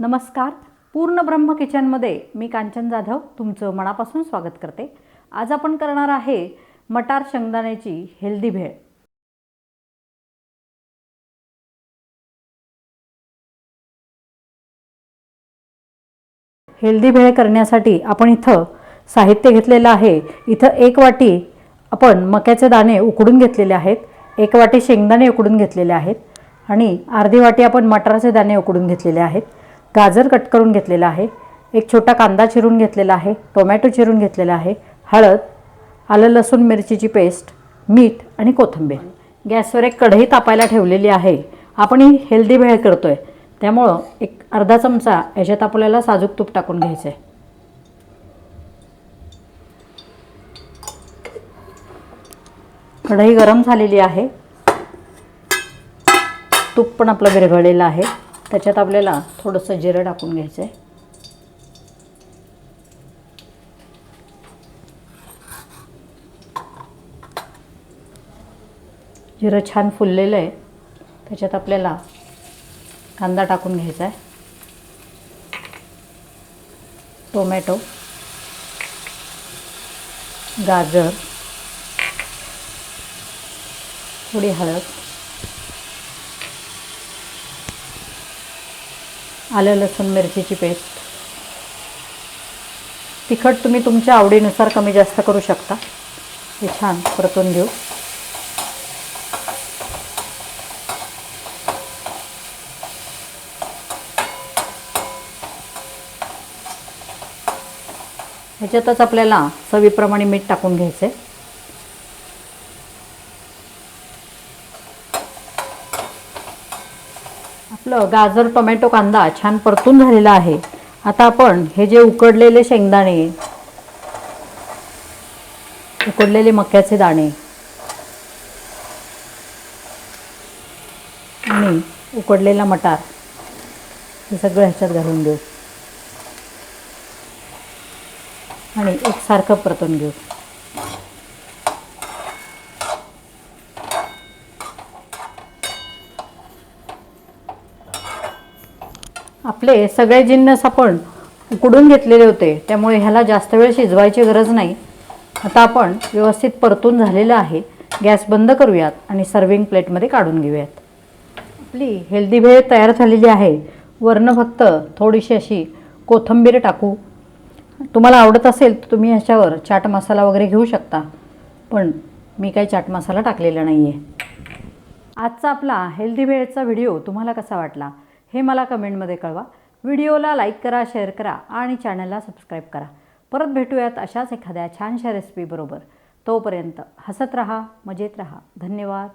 नमस्कार. पूर्ण ब्रह्म किचनमध्ये मी कांचन जाधव तुमचं मनापासून स्वागत करते. आज आपण करणार आहे मटार शेंगदाण्याची हेल्दी भेळ. हेल्दी भेळ करण्यासाठी आपण इथं साहित्य घेतलेलं आहे. इथं एक वाटी आपण मक्याचे दाणे उकडून घेतलेले आहेत. एक वाटी शेंगदाणे उकडून घेतलेले आहेत. आणि अर्धी वाटी आपण मटाराचे दाणे उकडून घेतलेले आहेत. गाजर कट करून घेतलेला आहे. एक छोटा कांदा चिरून घेतलेला आहे. टोमॅटो चिरून घेतलेला आहे. हळद आलं लसूण मिरचीची पेस्ट मीठ आणि कोथिंबीर. गॅसवर एक कढई तापायला ठेवलेली आहे. आपण ही हेल्दी भेळ करतो आहे त्यामुळं एक अर्धा चमचा याच्यात आपल्याला साजूक तूप टाकून घ्यायचं आहे कढई गरम झालेली आहे. तूप पण आपलं विरघळलेलं आहे. त्याच्यात आपल्याला थोडंसं जिरं टाकून घ्यायचं आहे जिरं छान फुललेलं आहे. त्याच्यात आपल्याला कांदा टाकून घ्यायचा आहे टोमॅटो. गाजर. थोडी हळद. आलं लसूण मिरचीची पेस्ट. तिखट तुम्ही तुमच्या आवडीनुसार कमी जास्त करू शकता. हे छान परतून घेऊ. ह्याच्यातच आपल्याला चवीप्रमाणे मीठ टाकून घ्यायचं आहे आपलं गाजर टोमॅटो कांदा छान परतून झालेला आहे. आता आपण हे जे उकडलेले शेंगदाणे उकडलेले मक्याचे दाणे आणि उकडलेला मटार हे सगळं ह्याच्यात घालून घेऊ. आणि एकसारखं परतून घेऊ. आपले सगळे जिन्नस आपण उकडून घेतलेले होते त्यामुळे ह्याला जास्त वेळ शिजवायची गरज नाही. आता आपण व्यवस्थित परतून झालेलं आहे. गॅस बंद करूयात आणि सर्विंग प्लेटमध्ये काढून घेऊयात. आपली हेल्दी भेळ तयार झालेली आहे. वरनं फक्त थोडीशी अशी कोथिंबीर टाकू. तुम्हाला आवडत असेल तर तुम्ही ह्याच्यावर चाट मसाला वगैरे घेऊ शकता पण मी काही चाट मसाला टाकलेला नाही आहे आजचा आपला हेल्दी भेळचा व्हिडिओ तुम्हाला कसा वाटला? हे मला कमेंटमध्ये कळवा. व्हिडिओला लाईक करा शेअर करा आणि चॅनलला सबस्क्राईब करा. परत भेटूयात अशाच एखाद्या छानशा रेसिपीबरोबर. तोपर्यंत हसत राहा मजेत राहा. धन्यवाद.